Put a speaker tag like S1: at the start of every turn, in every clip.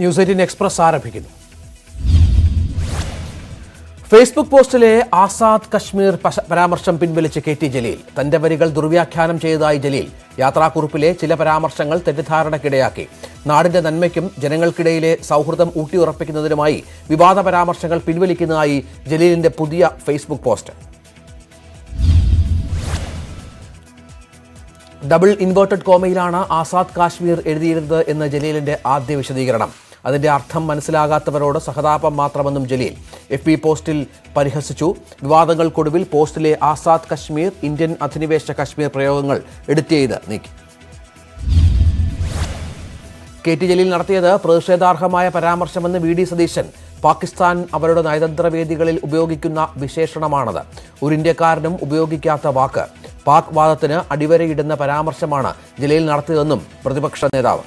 S1: news eighteen express ആരംഭിക്കുന്നു Facebook പോസ്റ്റിലെ ആസാദ് കശ്മീർ പരാമർശം പിൻവലിച്ച് കെ ടി ജലീൽ തന്റെ വരികൾ ദുർവ്യാഖ്യാനം ചെയ്തതായി ജലീൽ യാത്രാക്കുറിപ്പിലെ ചില പരാമർശങ്ങൾ തെറ്റിദ്ധാരണക്കിടയാക്കി നാടിന്റെ നന്മയ്ക്കും ജനങ്ങൾക്കിടയിലെ സൗഹൃദം ഊട്ടിയുറപ്പിക്കുന്നതിനുമായി വിവാദ പരാമർശങ്ങൾ പിൻവലിക്കുന്നതായി ജലീലിന്റെ പുതിയ ഫേസ്ബുക്ക് പോസ്റ്റ് ഡബിൾ ഇൻവേർട്ടഡ് കോമയിലാണ് ആസാദ് കാശ്മീർ എഴുതിയിരുന്നത് എന്ന് ജലീലിന്റെ ആദ്യ വിശദീകരണം അതിന്റെ അർത്ഥം മനസ്സിലാകാത്തവരോട് സഹതാപം മാത്രമെന്നും ജലീൽ എഫ് പി പോസ്റ്റിൽ പരിഹസിച്ചു വിവാദങ്ങൾക്കൊടുവിൽ പോസ്റ്റിലെ ആസാദ് കശ്മീർ ഇന്ത്യൻ അധിനിവേശ കശ്മീർ പ്രയോഗങ്ങൾ എഡിറ്റ് നീക്കി കെ ടി ജലീൽ നടത്തിയത് പ്രതിഷേധാർഹമായ പരാമർശമെന്ന് വി ഡി സതീശൻ പാകിസ്ഥാൻ അവരുടെ നയതന്ത്ര വേദികളിൽ ഉപയോഗിക്കുന്ന വിശേഷണമാണത് ഒരു ഇന്ത്യക്കാരനും ഉപയോഗിക്കാത്ത വാക്ക് പാക് വാദത്തിന് അടിവരയിടുന്ന പരാമർശമാണ് ജലീൽ നടത്തിയതെന്നും പ്രതിപക്ഷ നേതാവ്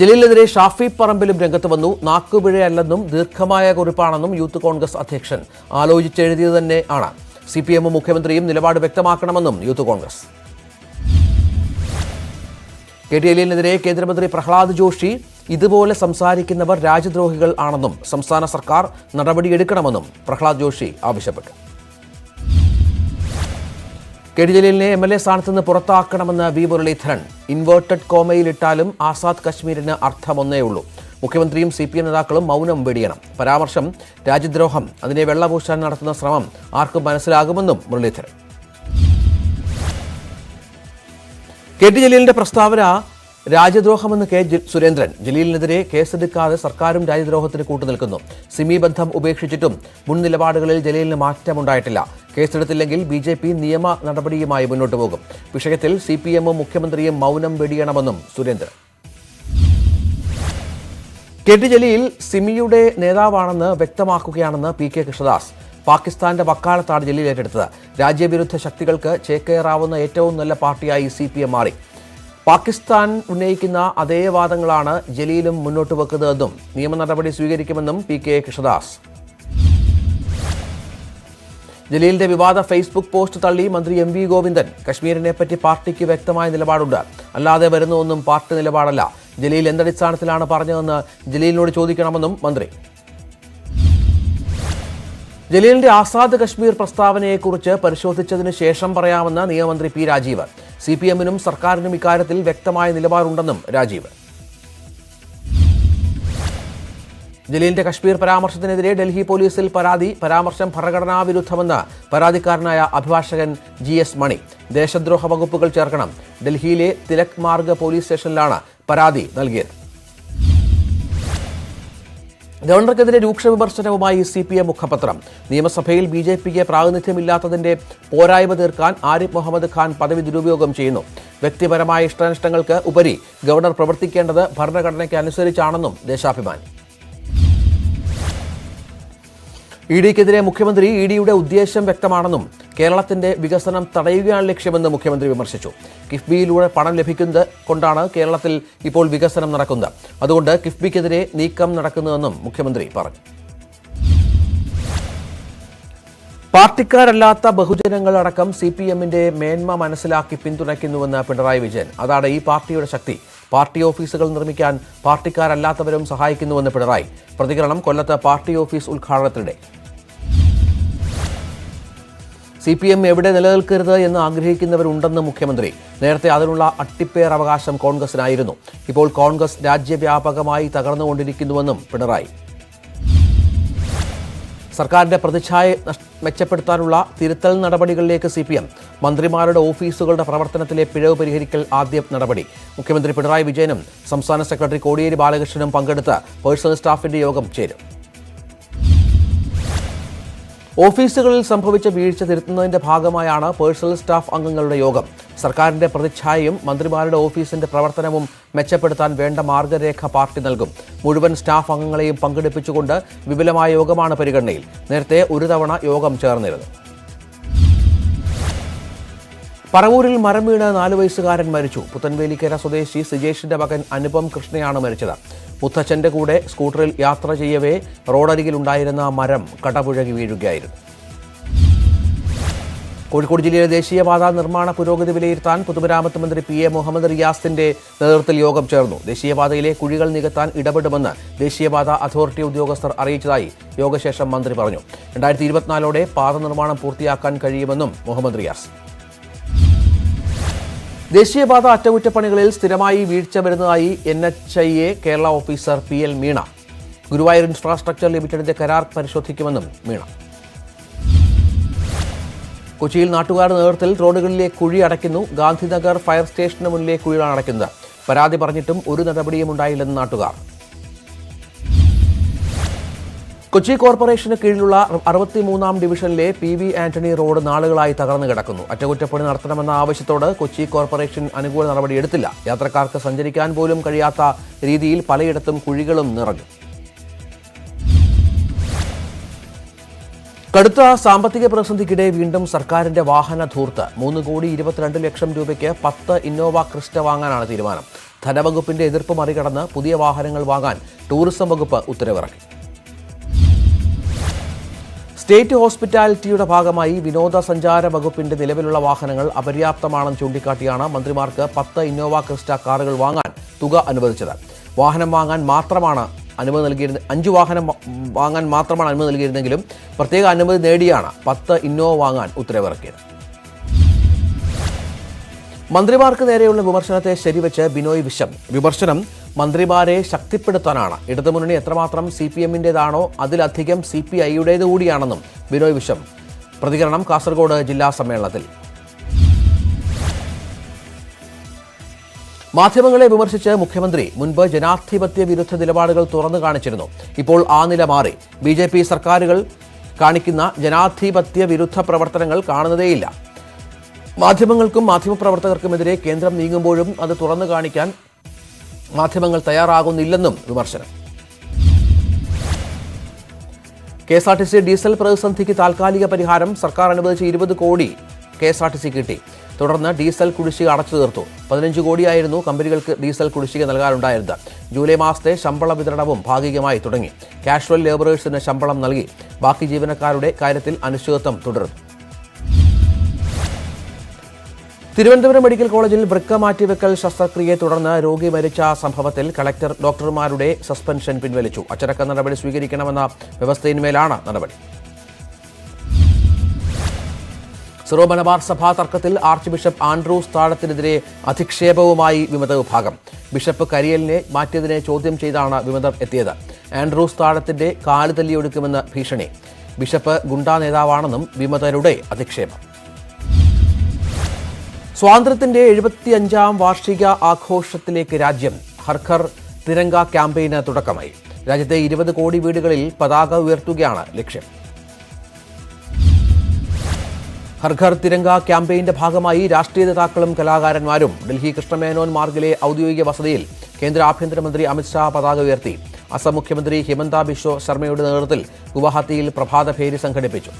S1: ജലീലിനെതിരെ ഷാഫി പറമ്പിലും രംഗത്ത് വന്നു നാക്കുപിഴയല്ലെന്നും ദീർഘമായ കുറിപ്പാണെന്നും യൂത്ത് കോൺഗ്രസ് അധ്യക്ഷൻ ആലോചിച്ചെഴുതിയത് തന്നെ ആണ് സി പി എമ്മും മുഖ്യമന്ത്രിയും നിലപാട് വ്യക്തമാക്കണമെന്നും യൂത്ത് കോൺഗ്രസ് കെ ടി എല്ലിനെതിരെ കേന്ദ്രമന്ത്രി പ്രഹ്ലാദ് ജോഷി ഇതുപോലെ സംസാരിക്കുന്നവർ രാജ്യദ്രോഹികൾ ആണെന്നും സംസ്ഥാന സർക്കാർ നടപടിയെടുക്കണമെന്നും പ്രഹ്ലാദ് ജോഷി ആവശ്യപ്പെട്ടു കെ ജലീലിനെ എം എൽ എ സ്ഥാനത്ത് നിന്ന് പുറത്താക്കണമെന്ന് വി മുരളീധരൻ ഇൻവേർട്ടഡ് കോമയിലിട്ടാലും ആസാദ് കശ്മീരിന് അർത്ഥമൊന്നേ ഉള്ളൂ മുഖ്യമന്ത്രിയും സി പി എം നേതാക്കളും മൗനം വെടിയണം പരാമർശം രാജ്യദ്രോഹം അതിനെ വെള്ളപൂശാൻ നടത്തുന്ന ശ്രമം ആർക്കും മനസ്സിലാകുമെന്നും മുരളീധരൻ കെ ടി ജലീലിന്റെ പ്രസ്താവന രാജ്യദ്രോഹമെന്ന് കെ സുരേന്ദ്രൻ ജലീലിനെതിരെ കേസെടുക്കാതെ സർക്കാരും രാജ്യദ്രോഹത്തിന് കൂട്ടുനിൽക്കുന്നു സിമി ബന്ധം ഉപേക്ഷിച്ചിട്ടും മുൻ നിലപാടുകളിൽ ജലീലിന് മാറ്റമുണ്ടായിട്ടില്ല കേസെടുത്തില്ലെങ്കിൽ ബി ജെ പി നിയമ നടപടിയുമായി മുന്നോട്ടു പോകും വിഷയത്തിൽ സി പി എമ്മും മുഖ്യമന്ത്രിയും മൗനം വെടിയണമെന്നും സുരേന്ദ്രൻ കെ ജലീൽ സിമിയുടെ നേതാവാണെന്ന് വ്യക്തമാക്കുകയാണെന്ന് പി കെ കൃഷ്ണദാസ് പാകിസ്ഥാന്റെ വക്കാലത്താണ് ജലീൽ ഏറ്റെടുത്തത് രാജ്യവിരുദ്ധ ശക്തികൾക്ക് ചേക്കേറാവുന്ന ഏറ്റവും നല്ല പാർട്ടിയായി സി പി എം മാറി പാകിസ്ഥാൻ ഉന്നയിക്കുന്ന അതേ വാദങ്ങളാണ് ജലീലും മുന്നോട്ട് വെക്കുന്നതെന്നും നിയമ നടപടി സ്വീകരിക്കുമെന്നും പി കെ കൃഷ്ണദാസ് ജലീലിന്റെ വിവാദ ഫേസ്ബുക്ക് പോസ്റ്റ് തള്ളി മന്ത്രി എം വി ഗോവിന്ദൻ കശ്മീരിനെ പറ്റി പാർട്ടിക്ക് വ്യക്തമായ നിലപാടുണ്ട് അല്ലാതെ വരുന്ന ഒന്നും പാർട്ടി നിലപാടല്ല ജലീൽ എന്തടിസ്ഥാനത്തിലാണ് പറഞ്ഞതെന്ന് ജലീലിനോട് ചോദിക്കണമെന്നും മന്ത്രി ജലീലിന്റെ ആസാദ് കശ്മീർ പ്രസ്താവനയെക്കുറിച്ച് പരിശോധിച്ചതിന് ശേഷം പറയാമെന്ന് നിയമമന്ത്രി പി രാജീവ് സി പി എമ്മിനും സർക്കാരിനും ഇക്കാര്യത്തിൽ വ്യക്തമായ നിലപാടുണ്ടെന്നും രാജീവ് ജലീലിന്റെ കശ്മീർ പരാമർശത്തിനെതിരെ ഡൽഹി പോലീസിൽ പരാതി പരാമർശം ഭരണഘടനാ വിരുദ്ധമെന്ന് പരാതിക്കാരനായ അഭിഭാഷകൻ ജി എസ് മണി ദേശദ്രോഹ വകുപ്പുകൾ ചേർക്കണം ഡൽഹിയിലെ തിലക് മാർഗ് പോലീസ് സ്റ്റേഷനിലാണ് പരാതി നൽകിയത് ഗവർണർക്കെതിരെ രൂക്ഷ വിമർശനവുമായി സി പി എം മുഖപത്രം നിയമസഭയിൽ ബി ജെ പിക്ക് പ്രാതിനിധ്യമില്ലാത്തതിന്റെ പോരായ്മ തീർക്കാൻ ആരിഫ് മുഹമ്മദ് ഖാൻ പദവി ദുരുപയോഗം ചെയ്യുന്നു വ്യക്തിപരമായ ഇഷ്ടാനിഷ്ടങ്ങൾക്ക് ഉപരി ഗവർണർ പ്രവർത്തിക്കേണ്ടത് ഭരണഘടനയ്ക്ക് അനുസരിച്ചാണെന്നും ദേശാഭിമാനി ഇ ഡിക്കെതിരെ മുഖ്യമന്ത്രി ഇ ഡിയുടെ ഉദ്ദേശം വ്യക്തമാണെന്നും കേരളത്തിന്റെ വികസനം തടയുകയാണ് ലക്ഷ്യമെന്ന് മുഖ്യമന്ത്രി വിമർശിച്ചു കിഫ്ബിയിലൂടെ പണം ലഭിക്കുന്നത് കൊണ്ടാണ് കേരളത്തിൽ ഇപ്പോൾ വികസനം നടക്കുന്നത് അതുകൊണ്ട് കിഫ്ബിക്കെതിരെ നീക്കം നടക്കുന്നതെന്നും മുഖ്യമന്ത്രി പറഞ്ഞു പാർട്ടിക്കാരല്ലാത്ത ബഹുജനങ്ങളടക്കം സി പി എമ്മിന്റെ മേന്മ മനസ്സിലാക്കി പിന്തുണയ്ക്കുന്നുവെന്ന് പിണറായി വിജയൻ അതാണ് ഈ പാർട്ടിയുടെ ശക്തി പാർട്ടി ഓഫീസുകൾ നിർമ്മിക്കാൻ പാർട്ടിക്കാരല്ലാത്തവരും സഹായിക്കുന്നുവെന്ന് പിണറായി പ്രതികരണം കൊല്ലത്ത് പാർട്ടി ഓഫീസ് ഉദ്ഘാടനത്തിനിടെ സി പി എം എവിടെ നിലനിൽക്കരുത് എന്ന് ആഗ്രഹിക്കുന്നവരുണ്ടെന്ന് മുഖ്യമന്ത്രി നേരത്തെ അതിനുള്ള അട്ടിപ്പേർ അവകാശം കോൺഗ്രസിനായിരുന്നു ഇപ്പോൾ കോൺഗ്രസ് രാജ്യവ്യാപകമായി തകർന്നുകൊണ്ടിരിക്കുന്നുവെന്നും പിണറായി സർക്കാരിന്റെ പ്രതിച്ഛായ മെച്ചപ്പെടുത്താനുള്ള തിരുത്തൽ നടപടികളിലേക്ക് സി പി എം മന്ത്രിമാരുടെ ഓഫീസുകളുടെ പ്രവർത്തനത്തിലെ പിഴവ് പരിഹരിക്കൽ ആദ്യ നടപടി മുഖ്യമന്ത്രി പിണറായി വിജയനും സംസ്ഥാന സെക്രട്ടറി കോടിയേരി ബാലകൃഷ്ണനും പങ്കെടുത്ത് പേഴ്സണൽ സ്റ്റാഫിന്റെ യോഗം ചേരും ഓഫീസുകളിൽ സംഭവിച്ച വീഴ്ച തിരുത്തുന്നതിന്റെ ഭാഗമായാണ് പേഴ്സണൽ സ്റ്റാഫ് അംഗങ്ങളുടെ യോഗം സർക്കാരിന്റെ പ്രതിച്ഛായയും മന്ത്രിമാരുടെ ഓഫീസിന്റെ പ്രവർത്തനവും മെച്ചപ്പെടുത്താൻ വേണ്ട മാർഗരേഖ പാർട്ടി നൽകും മുഴുവൻ സ്റ്റാഫ് അംഗങ്ങളെയും പങ്കെടുപ്പിച്ചുകൊണ്ട് വിപുലമായ യോഗമാണ് പരിഗണനയിൽ നേരത്തെ ഒരു തവണ യോഗം ചേർന്നിരുന്നു പറവൂരിൽ മരം വീണ് നാലു വയസ്സുകാരൻ മരിച്ചു പുത്തൻവേലിക്കര സ്വദേശി സിജേഷിന്റെ മകൻ അനുപം കൃഷ്ണയാണ് മരിച്ചത് മുത്തച്ഛൻ്റെ കൂടെ സ്കൂട്ടറിൽ യാത്ര ചെയ്യവേ റോഡരികിലുണ്ടായിരുന്ന മരം കടപുഴകി വീഴുകയായിരുന്നു കോഴിക്കോട് ജില്ലയിലെ ദേശീയപാത നിർമ്മാണ പുരോഗതി വിലയിരുത്താൻ പൊതുമരാമത്ത് മന്ത്രി പി എ മുഹമ്മദ് റിയാസിന്റെ നേതൃത്വത്തിൽ യോഗം ചേർന്നു ദേശീയപാതയിലെ കുഴികൾ നികത്താൻ ഇടപെടുമെന്ന് ദേശീയപാത അതോറിറ്റി ഉദ്യോഗസ്ഥർ അറിയിച്ചതായി യോഗശേഷം മന്ത്രി പറഞ്ഞു രണ്ടായിരത്തി ഇരുപത്തിനാലോടെ പാത നിർമ്മാണം പൂർത്തിയാക്കാൻ കഴിയുമെന്നും മുഹമ്മദ് റിയാസ് ദേശീയപാത അറ്റകുറ്റപ്പണികളിൽ സ്ഥിരമായി വീഴ്ച വരുന്നതായി N H I A Kerala officer P L Meena Guruvayur infrastructure ലിമിറ്റഡിന്റെ കരാർ പരിശോധിക്കുമെന്നും മീണ കൊച്ചിയിൽ നാട്ടുകാരുടെ നേതൃത്വത്തിൽ റോഡുകളിലെ കുഴി അടയ്ക്കുന്നു ഗാന്ധിനഗർ ഫയർ സ്റ്റേഷന് മുന്നിലെ കുഴികളാണ് അടയ്ക്കുന്നത് പരാതി പറഞ്ഞിട്ടും ഒരു നടപടിയും ഉണ്ടായില്ലെന്ന് നാട്ടുകാർ കൊച്ചി കോർപ്പറേഷന് കീഴിലുള്ള അറുപത്തിമൂന്നാം ഡിവിഷനിലെ പി വി ആന്റണി റോഡ് നാളുകളായി തകർന്നു കിടക്കുന്നു അറ്റകുറ്റപ്പണി നടത്തണമെന്ന ആവശ്യത്തോട് കൊച്ചി കോർപ്പറേഷൻ അനുകൂല നടപടിയെടുത്തില്ല യാത്രക്കാർക്ക് സഞ്ചരിക്കാൻ പോലും കഴിയാത്ത രീതിയിൽ പലയിടത്തും കുഴികളും നിറഞ്ഞു കടുത്ത സാമ്പത്തിക പ്രതിസന്ധിക്കിടെ വീണ്ടും സർക്കാരിന്റെ വാഹന ധൂർത്ത് മൂന്ന് കോടി ഇരുപത്തിരണ്ട് ലക്ഷം രൂപയ്ക്ക് പത്ത് ഇന്നോവ ക്രിസ്റ്റ വാങ്ങാനാണ് തീരുമാനം ധനവകുപ്പിന്റെ എതിർപ്പ് മറികടന്ന് പുതിയ വാഹനങ്ങൾ വാങ്ങാൻ ടൂറിസം വകുപ്പ് ഉത്തരവിറക്കി സ്റ്റേറ്റ് ഹോസ്പിറ്റാലിറ്റിയുടെ ഭാഗമായി വിനോദസഞ്ചാര വകുപ്പിന്റെ നിലവിലുള്ള വാഹനങ്ങൾ അപര്യാപ്തമാണെന്ന് ചൂണ്ടിക്കാട്ടിയാണ് മന്ത്രിമാർക്ക് പത്ത് ഇന്നോവ ക്രിസ്റ്റ കാറുകൾ വാങ്ങാൻ തുക അനുവദിച്ചത് വാഹനം വാങ്ങാൻ മാത്രമാണ് അനുമതി നൽകിയിരുന്ന അഞ്ച് വാഹനം വാങ്ങാൻ മാത്രമാണ് അനുമതി നൽകിയിരുന്നെങ്കിലും പ്രത്യേക അനുമതി നേടിയാണ് പത്ത് ഇന്നോവ വാങ്ങാൻ ഉത്തരവിറക്കിയത് മന്ത്രിമാർക്ക് നേരെയുള്ള വിമർശനത്തെ ശരിവെച്ച് ബിനോയ് വിശം വിമർശനം മന്ത്രിമാരെ ശക്തിപ്പെടുത്താനാണ് ഇടതുമുന്നണി എത്രമാത്രം സി പി എമ്മിൻ്റേതാണോ അതിലധികം സി പി ഐയുടേത് കൂടിയാണെന്നും ബിനോയ് വിശ്വം പ്രതികരണം കാസർഗോഡ് ജില്ലാ സമ്മേളനത്തിൽ മാധ്യമങ്ങളെ വിമർശിച്ച് മുഖ്യമന്ത്രി മുൻപ് ജനാധിപത്യ വിരുദ്ധ നിലപാടുകൾ തുറന്നു കാണിച്ചിരുന്നു ഇപ്പോൾ ആ നില മാറി ബി ജെ പി സർക്കാരുകൾ കാണിക്കുന്ന ജനാധിപത്യ വിരുദ്ധ പ്രവർത്തനങ്ങൾ കാണുന്നതേയില്ല മാധ്യമങ്ങൾക്കും മാധ്യമപ്രവർത്തകർക്കുമെതിരെ കേന്ദ്രം നീങ്ങുമ്പോഴും അത് തുറന്നു കാണിക്കാൻ മാധ്യമങ്ങൾ തയ്യാറാകുന്നില്ലെന്നും വിമർശനം K S R T C diesel പ്രതിസന്ധിക്ക് താൽക്കാലിക പരിഹാരം സർക്കാർ അനുവദിച്ച ഇരുപത് കോടി K S R T C കിട്ടി തുടർന്ന് ഡീസൽ കുടിശ്ശിക അടച്ചു തീർത്തു പതിനഞ്ച് കോടിയായിരുന്നു കമ്പനികൾക്ക് ഡീസൽ കുടിശ്ശിക നൽകാനുണ്ടായിരുന്നത് ജൂലൈ മാസത്തെ ശമ്പള വിതരണവും ഭാഗികമായി തുടങ്ങി കാഷ്വൽ ലേബറേഴ്സിന് ശമ്പളം നൽകി ബാക്കി ജീവനക്കാരുടെ കാര്യത്തിൽ അനിശ്ചിതത്വം തുടരുന്നു തിരുവനന്തപുരം മെഡിക്കൽ കോളേജിൽ വൃക്ക മാറ്റിവെക്കൽ ശസ്ത്രക്രിയയെ തുടർന്ന് രോഗി മരിച്ച സംഭവത്തിൽ കളക്ടർ ഡോക്ടർമാരുടെ സസ്പെൻഷൻ പിൻവലിച്ചു അച്ചടക്ക നടപടി സ്വീകരിക്കണമെന്ന വ്യവസ്ഥയിന്മേലാണ് നടപടി സിറോ മലബാർ സഭാ തർക്കത്തിൽ ആർച്ച് ബിഷപ്പ് ആൻഡ്രൂസ് താഴത്തിനെതിരെ അധിക്ഷേപവുമായി വിമത വിഭാഗം ബിഷപ്പ് കരിയലിനെ മാറ്റിയതിനെ ചോദ്യം ചെയ്താണ് വിമതർ എത്തിയത് ആൻഡ്രൂസ് താഴത്തിന്റെ കാലുതല്ലിയൊടുക്കുമെന്ന് ഭീഷണി ബിഷപ്പ് ഗുണ്ടാ നേതാവാണെന്നും വിമതരുടെ അധിക്ഷേപം സ്വാതന്ത്ര്യത്തിന്റെ എഴുപത്തി അഞ്ചാം വാർഷിക ആഘോഷത്തിലേക്ക് രാജ്യം ഹർഖർ തിരങ്ക ക്യാമ്പയിന് തുടക്കമായി രാജ്യത്തെ ഇരുപത് കോടി വീടുകളിൽ പതാക ഉയർത്തുകയാണ് ലക്ഷ്യം ഹർഖർ തിരങ്ക ക്യാമ്പയിന്റെ ഭാഗമായി രാഷ്ട്രീയ നേതാക്കളും കലാകാരന്മാരും ഡൽഹി കൃഷ്ണമേനോൻ മാർഗിലെ ഔദ്യോഗിക വസതിയിൽ കേന്ദ്ര ആഭ്യന്തരമന്ത്രി അമിത്ഷാ പതാക ഉയർത്തി അസം മുഖ്യമന്ത്രി ഹിമന്ത ബിശ്വ ശർമ്മയുടെ നേതൃത്വത്തിൽ ഗുവാഹത്തിയിൽ പ്രഭാത സംഘടിപ്പിച്ചു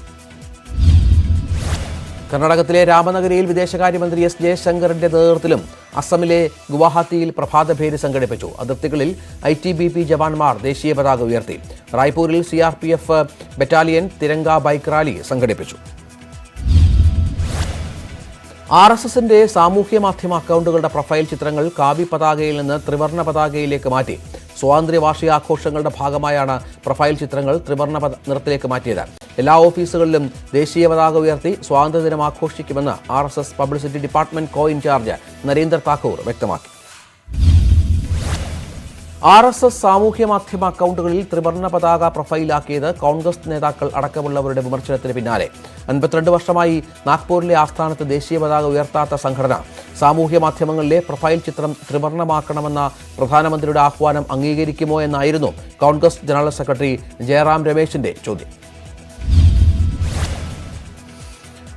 S1: കർണാടകത്തിലെ രാമനഗരിയിൽ വിദേശകാര്യമന്ത്രി എസ് ജയശങ്കറിന്റെ നേതൃത്വത്തിലും അസമിലെ ഗുവാഹത്തിയിൽ പ്രഭാതഭേരി സംഘടിപ്പിച്ചു അതിർത്തികളിൽ ഐ ടി ബി പി ജവാന്മാർ ദേശീയ പതാക ഉയർത്തി റായ്പൂരിൽ C R P F battalion Tiranga bike rally സംഘടിപ്പിച്ചു ആർ എസ് എസിന്റെ സാമൂഹ്യ മാധ്യമ അക്കൗണ്ടുകളുടെ പ്രൊഫൈൽ ചിത്രങ്ങൾ കാവി പതാകയിൽ നിന്ന് ത്രിവർണ പതാകയിലേക്ക് മാറ്റി സ്വാതന്ത്ര്യ വാർഷികാഘോഷങ്ങളുടെ ഭാഗമായാണ് പ്രൊഫൈൽ ചിത്രങ്ങൾ ത്രിവർണ നിറത്തിലേക്ക് മാറ്റിയത് എല്ലാ ഓഫീസുകളിലും ദേശീയ പതാക ഉയർത്തി സ്വാതന്ത്ര്യദിനം ആഘോഷിക്കുമെന്ന് R S S publicity department co in charge Narendra Thakur വ്യക്തമാക്കി ആർ എസ് എസ് സാമൂഹ്യ മാധ്യമ അക്കൗണ്ടുകളിൽ ത്രിവർണ്ണ പതാക പ്രൊഫൈലാക്കിയത് കോൺഗ്രസ് നേതാക്കൾ അടക്കമുള്ളവരുടെ വിമർശനത്തിന് പിന്നാലെ അൻപത്തിരണ്ട് വർഷമായി നാഗ്പൂരിലെ ആസ്ഥാനത്ത് ദേശീയ പതാക ഉയർത്താത്ത സംഘടന സാമൂഹ്യ മാധ്യമങ്ങളിലെ പ്രൊഫൈൽ ചിത്രം ത്രിവർണ്ണമാക്കണമെന്ന പ്രധാനമന്ത്രിയുടെ ആഹ്വാനം അംഗീകരിക്കുമോ എന്നായിരുന്നു കോൺഗ്രസ് ജനറൽ സെക്രട്ടറി ജയറാം രമേശിന്റെ ചോദ്യം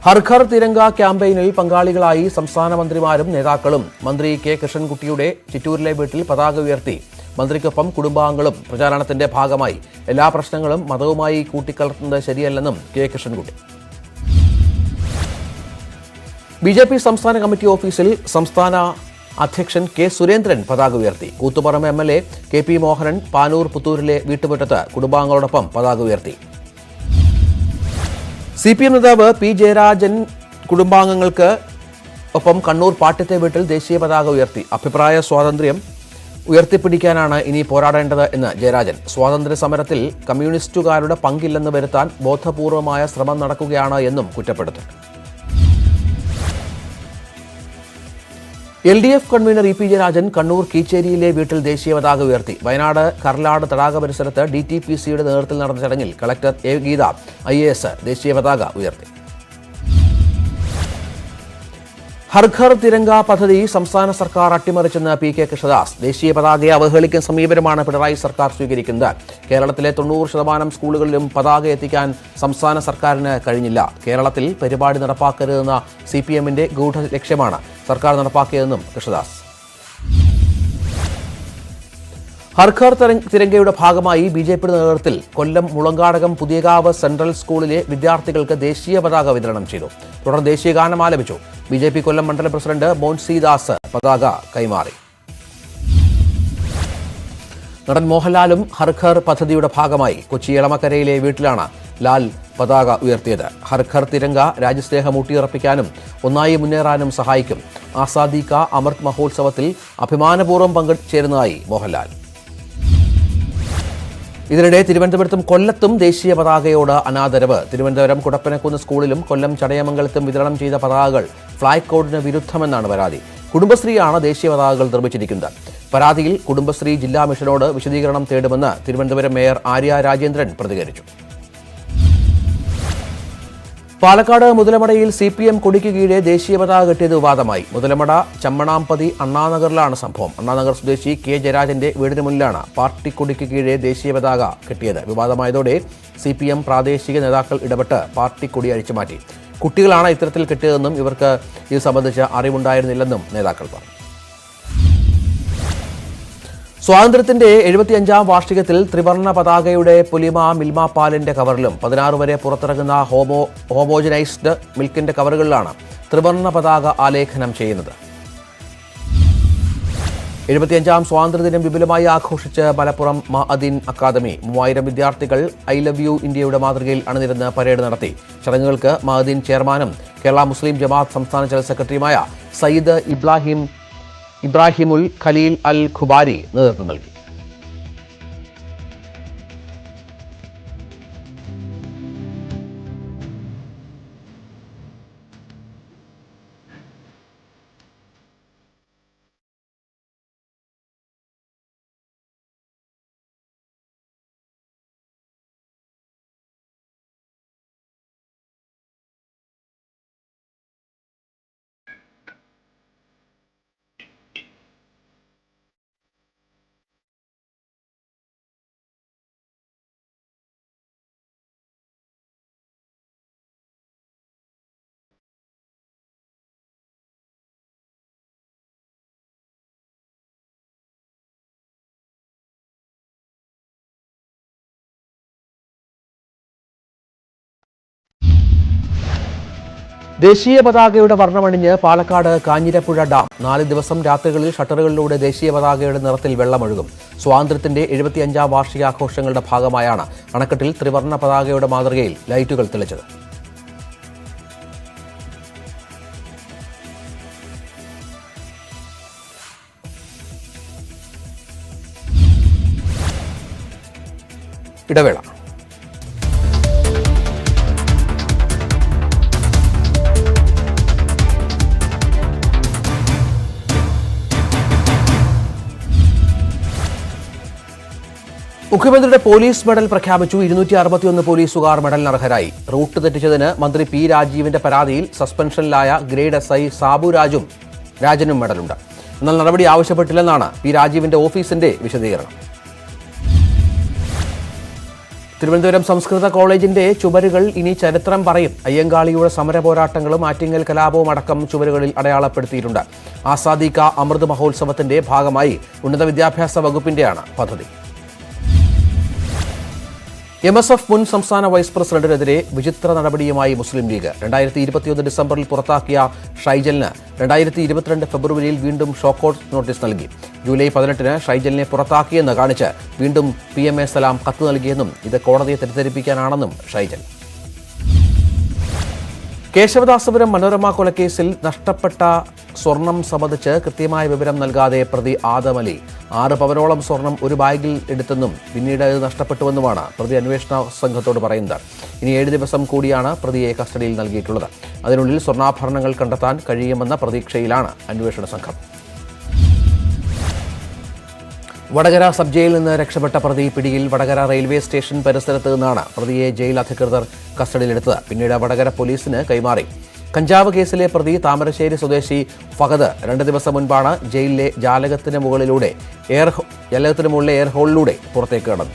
S1: ഹർഘർ തിരങ്ക ക്യാമ്പയിനിൽ പങ്കാളികളായി സംസ്ഥാന മന്ത്രിമാരും നേതാക്കളും മന്ത്രി കെ കൃഷ്ണൻകുട്ടിയുടെ ചിറ്റൂരിലെ വീട്ടിൽ പതാക ഉയർത്തി മന്ത്രിക്കൊപ്പം കുടുംബാംഗങ്ങളും പ്രചാരണത്തിന്റെ ഭാഗമായി എല്ലാ പ്രശ്നങ്ങളും മതവുമായി കൂട്ടിക്കലർത്തുന്നത് ശരിയല്ലെന്നും K Krishnankutty B J P സംസ്ഥാന കമ്മിറ്റി ഓഫീസിൽ സംസ്ഥാന അധ്യക്ഷൻ കെ സുരേന്ദ്രൻ പതാക ഉയർത്തി Koothuparamba M L A K P Mohanan Panoor പുത്തൂരിലെ വീട്ടുമുറ്റത്ത് കുടുംബാംഗങ്ങളോടൊപ്പം പതാക ഉയർത്തി സി പി എം നേതാവ് പി ജയരാജൻ കുടുംബാംഗങ്ങൾക്ക് ഒപ്പം കണ്ണൂർ പാട്ടത്തെ വീട്ടിൽ ദേശീയ പതാക ഉയർത്തി അഭിപ്രായ സ്വാതന്ത്ര്യം ഉയർത്തിപ്പിടിക്കാനാണ് ഇനി പോരാടേണ്ടത് എന്ന് ജയരാജൻ സ്വാതന്ത്ര്യ സമരത്തിൽ കമ്മ്യൂണിസ്റ്റുകാരുടെ പങ്കില്ലെന്ന് വരുത്താൻ ബോധപൂർവമായ ശ്രമം നടക്കുകയാണ് എന്നും കുറ്റപ്പെടുത്തുന്നു L D F convener E P Jayarajan Kannur കീച്ചേരിയിലെ വീട്ടിൽ ദേശീയ പതാക ഉയർത്തി വയനാട് കർലാട് തടാക പരിസരത്ത് ഡി ടി പി സിയുടെ നേതൃത്വത്തിൽ നടന്ന ചടങ്ങിൽ collector A Geetha I A S ദേശീയ പതാക ഉയർത്തി ഹർഘർ തിരങ്ക പദ്ധതി സംസ്ഥാന സർക്കാർ അട്ടിമറിച്ചെന്ന് പി കെ കൃഷ്ണദാസ് ദേശീയ പതാകയെ അവഹേളിക്കാൻ സമീപനമാണ് പിണറായി സർക്കാർ സ്വീകരിക്കുന്നത് കേരളത്തിലെ തൊണ്ണൂറ് ശതമാനം സ്കൂളുകളിലും പതാക എത്തിക്കാൻ സംസ്ഥാന സർക്കാരിന് കഴിഞ്ഞില്ല കേരളത്തിൽ പരിപാടി നടപ്പാക്കരുതെന്ന സി പി എമ്മിന്റെ ഗൂഢ ലക്ഷ്യമാണ് സർക്കാർ നടപ്പാക്കിയതെന്നും കൃഷ്ണദാസ് ഹർഖർ തിരങ്കയുടെ ഭാഗമായി ബി ജെ പിയുടെ നേതൃത്വത്തിൽ കൊല്ലം മുളങ്കാടകം പുതിയകാവ് സെൻട്രൽ സ്കൂളിലെ വിദ്യാർത്ഥികൾക്ക് ദേശീയ പതാക വിതരണം ചെയ്തു തുടർന്ന് ദേശീയ ഗാനം ആലപിച്ചു ബി ജെ പി കൊല്ലം മണ്ഡലം പ്രസിഡന്റ് മോൻസിദാസ് പതാക കൈമാറി നടൻ മോഹൻലാലും ഹർഖർ പദ്ധതിയുടെ ഭാഗമായി കൊച്ചി എളമക്കരയിലെ വീട്ടിലാണ് ലാൽ പതാക ഉയർത്തിയത് ഹർഖർ തിരങ്ക രാജ്യസ്നേഹം ഊട്ടിയുറപ്പിക്കാനും ഒന്നായി മുന്നേറാനും സഹായിക്കും ആസാദി കാ അമൃത് മഹോത്സവത്തിൽ അഭിമാനപൂർവ്വം പങ്കുചേരുന്നതായി മോഹൻലാൽ ഇതിനിടെ തിരുവനന്തപുരത്തും കൊല്ലത്തും ദേശീയ പതാകയോട് അനാദരവ് തിരുവനന്തപുരം കുടപ്പനക്കുന്ന് സ്കൂളിലും കൊല്ലം ചടയമംഗലത്തും വിതരണം ചെയ്ത പതാകകൾ ഫ്ളൈ കോഡിന് വിരുദ്ധമെന്നാണ് പരാതി കുടുംബശ്രീയാണ് ദേശീയ പതാകകൾ നിർമ്മിച്ചിരിക്കുന്നത് പരാതിയിൽ കുടുംബശ്രീ ജില്ലാ മിഷനോട് വിശദീകരണം തേടുമെന്ന് തിരുവനന്തപുരം മേയർ ആര്യ രാജേന്ദ്രൻ പ്രതികരിച്ചു പാലക്കാട് മുതലമടയിൽ സി പി എം കൊടിക്ക് കീഴെ ദേശീയ പതാക കെട്ടിയത് വിവാദമായി മുതലമട ചമ്മണാമ്പതി അണ്ണാനഗറിലാണ് സംഭവം അണ്ണാനഗർ സ്വദേശി കെ ജയരാജന്റെ വീടിന് മുന്നിലാണ് പാർട്ടി കൊടിക്ക് കീഴെ ദേശീയ പതാക കെട്ടിയത് വിവാദമായതോടെ സി പി എം പ്രാദേശിക നേതാക്കൾ ഇടപെട്ട് പാർട്ടി കൊടി അഴിച്ചുമാറ്റി കുട്ടികളാണ് ഇത്തരത്തിൽ കെട്ടിയതെന്നും ഇവർക്ക് ഇത് സംബന്ധിച്ച അറിവുണ്ടായിരുന്നില്ലെന്നും നേതാക്കൾ പറഞ്ഞു സ്വാതന്ത്ര്യത്തിന്റെ എഴുപത്തി അഞ്ചാം വാർഷികത്തിൽ ത്രിവർണ പതാകയുടെ പുലിമ മിൽമ പാലിന്റെ കവറിലും പതിനാറ് വരെ പുറത്തിറങ്ങുന്ന ഹോമോ ഹോമോജനൈസ്ഡ് മിൽക്കിന്റെ കവറുകളിലാണ് ത്രിവർണ പതാക ആലേഖനം ചെയ്യുന്നത് എഴുപത്തിയഞ്ചാം സ്വാതന്ത്ര്യദിനം വിപുലമായി ആഘോഷിച്ച് മലപ്പുറം മഅദീൻ അക്കാദമി മൂവായിരം വിദ്യാർത്ഥികൾ ഐ ലവ് യു ഇന്ത്യയുടെ മാതൃകയിൽ അണിനിരുന്ന് പരേഡ് നടത്തി ചടങ്ങുകൾക്ക് മഅദീൻ ചെയർമാനും കേരള മുസ്ലിം ജമാഅത്ത് സംസ്ഥാന ജനറൽ സെക്രട്ടറിയുമായ സയ്യിദ് ഇബ്രാഹിം ഇബ്രാഹിമുൽ ഖലീൽ അൽ ഖുബാരി നേതൃത്വം നൽകി ദേശീയ പതാകയുടെ വർണ്ണമണിഞ്ഞ് പാലക്കാട് കാഞ്ഞിരപ്പുഴ ഡാം നാല് ദിവസം രാത്രികളിൽ ഷട്ടറുകളിലൂടെ ദേശീയ പതാകയുടെ നിറത്തിൽ വെള്ളമൊഴുകും സ്വാതന്ത്ര്യത്തിന്റെ അഞ്ചാം വാർഷികാഘോഷങ്ങളുടെ ഭാഗമായാണ് അണക്കെട്ടിൽ ത്രിവർണ്ണ പതാകയുടെ മാതൃകയിൽ ലൈറ്റുകൾ തെളിച്ചത് ഇടവേള മുഖ്യമന്ത്രിയുടെ പോലീസ് മെഡൽ പ്രഖ്യാപിച്ചു ഇരുന്നൂറ്റി അറുപത്തിയൊന്ന് പോലീസുകാർ മെഡലിന് അർഹരായി റൂട്ട് തെറ്റിച്ചതിന് മന്ത്രി പി രാജീവിന്റെ പരാതിയിൽ സസ്പെൻഷനിലായ ഗ്രേഡ് എസ് ഐ സാബുരാജും രാജനും മെഡലുണ്ട് എന്നാൽ നടപടി ആവശ്യപ്പെട്ടില്ലെന്നാണ് പി രാജീവിന്റെ ഓഫീസിന്റെ വിശദീകരണം തിരുവനന്തപുരം സംസ്കൃത കോളേജിന്റെ ചുവരുകൾ ഇനി ചരിത്രം പറയും അയ്യങ്കാളിയുടെ സമര പോരാട്ടങ്ങളും ആറ്റിങ്ങൽ കലാപവും അടക്കം ചുവരുകളിൽ അടയാളപ്പെടുത്തിയിട്ടുണ്ട് ആസാദിക അമൃത് മഹോത്സവത്തിന്റെ ഭാഗമായി ഉന്നത വിദ്യാഭ്യാസ വകുപ്പിന്റെയാണ് പദ്ധതി എം എസ് എഫ് മുൻ സംസ്ഥാന വൈസ് പ്രസിഡന്റിനെതിരെ വിചിത്ര നടപടിയുമായി മുസ്ലിം ലീഗ് രണ്ടായിരത്തി ഇരുപത്തിയൊന്ന് ഡിസംബറിൽ പുറത്താക്കിയ ഷൈജലിന് രണ്ടായിരത്തി ഇരുപത്തിരണ്ട് ഫെബ്രുവരിയിൽ വീണ്ടും ഷോക്കൌട്ട് നോട്ടീസ് നൽകി ജൂലൈ പതിനെട്ടിന് ഷൈജലിനെ പുറത്താക്കിയെന്ന് കാണിച്ച് വീണ്ടും പി എം എ സലാം കത്ത് നൽകിയെന്നും ഇത് കോടതിയെ തെറ്റിദ്ധരിപ്പിക്കാനാണെന്നും ഷൈജൽ കേശവദാസപുരം മനോരമ കൊലക്കേസിൽ നഷ്ടപ്പെട്ട സ്വർണം സംബന്ധിച്ച് കൃത്യമായ വിവരം നൽകാതെ പ്രതി ആദമലി ആറ് പവനോളം സ്വർണം ഒരു ബാഗിൽ എടുത്തെന്നും പിന്നീട് അത് നഷ്ടപ്പെട്ടുവെന്നുമാണ് പ്രതി അന്വേഷണ സംഘത്തോട് പറയുന്നത് ഇനി ഏഴ് ദിവസം കൂടിയാണ് പ്രതിയെ കസ്റ്റഡിയിൽ നൽകിയിട്ടുള്ളത് അതിനുള്ളിൽ സ്വർണ്ണാഭരണങ്ങൾ കണ്ടെത്താൻ കഴിയുമെന്ന പ്രതീക്ഷയിലാണ് അന്വേഷണ സംഘം വടകര സബ് ജയിലിൽ നിന്ന് രക്ഷപ്പെട്ട പ്രതി പിടിയിൽ വടകര റെയിൽവേ സ്റ്റേഷൻ പരിസരത്ത് നിന്നാണ് പ്രതിയെ ജയിൽ അധികൃതർ കസ്റ്റഡിയിലെടുത്തത് പിന്നീട് വടകര പോലീസിന് കൈമാറി കഞ്ചാവ് കേസിലെ പ്രതി താമരശ്ശേരി സ്വദേശി ഫഹദ് രണ്ട് ദിവസം മുൻപാണ് ജയിലിലെ ജാലകത്തിന് മുകളിലൂടെ എയർ ജാലകത്തിന് മുകളിലെ എയർ ഹോളിലൂടെ പുറത്തേക്ക് കടന്നത്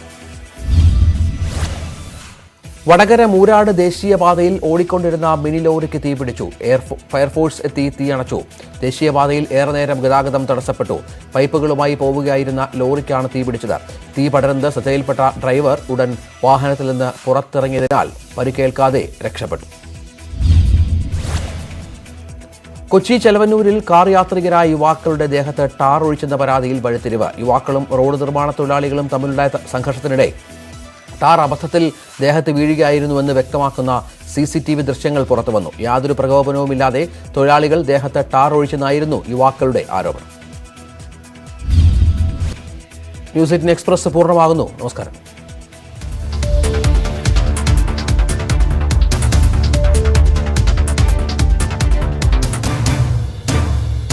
S1: വടകര മൂരാട് ദേശീയപാതയിൽ ഓടിക്കൊണ്ടിരുന്ന മിനി ലോറിക്ക് തീപിടിച്ചു എയർ ഫയർഫോഴ്സ് എത്തി തീയണച്ചു ദേശീയപാതയിൽ ഏറെ നേരം ഗതാഗതം തടസ്സപ്പെട്ടു പൈപ്പുകളുമായി പോവുകയായിരുന്ന ലോറിക്കാണ് തീപിടിച്ചത് തീ പടരുന്നത് ശ്രദ്ധയിൽപ്പെട്ട ഡ്രൈവർ ഉടൻ വാഹനത്തിൽ നിന്ന് പുറത്തിറങ്ങിയതിനാൽ പരിക്കേൽക്കാതെ രക്ഷപ്പെട്ടു കൊച്ചി ചെലവന്നൂരിൽ കാർ യാത്രികരായ യുവാക്കളുടെ ദേഹത്ത് ടാർ ഒഴിച്ചെന്ന പരാതിയിൽ വഴിത്തിരിവ് യുവാക്കളും റോഡ് നിർമ്മാണ തൊഴിലാളികളും തമ്മിലുണ്ടായ സംഘർഷത്തിനിടെ ടാർ അബദ്ധത്തിൽ ദേഹത്ത് വീഴുകയായിരുന്നുവെന്ന് വ്യക്തമാക്കുന്ന സി സി ടി വി ദൃശ്യങ്ങൾ പുറത്തു വന്നു യാതൊരു പ്രകോപനവുമില്ലാതെ തൊഴിലാളികൾ ദേഹത്ത് ടാർ ഒഴിച്ചെന്നായിരുന്നു യുവാക്കളുടെ ആരോപണം ന്യൂസ് എയ്റ്റിൻ എക്സ്പ്രസ് പൂർണ്ണമാകുന്നു നമസ്കാരം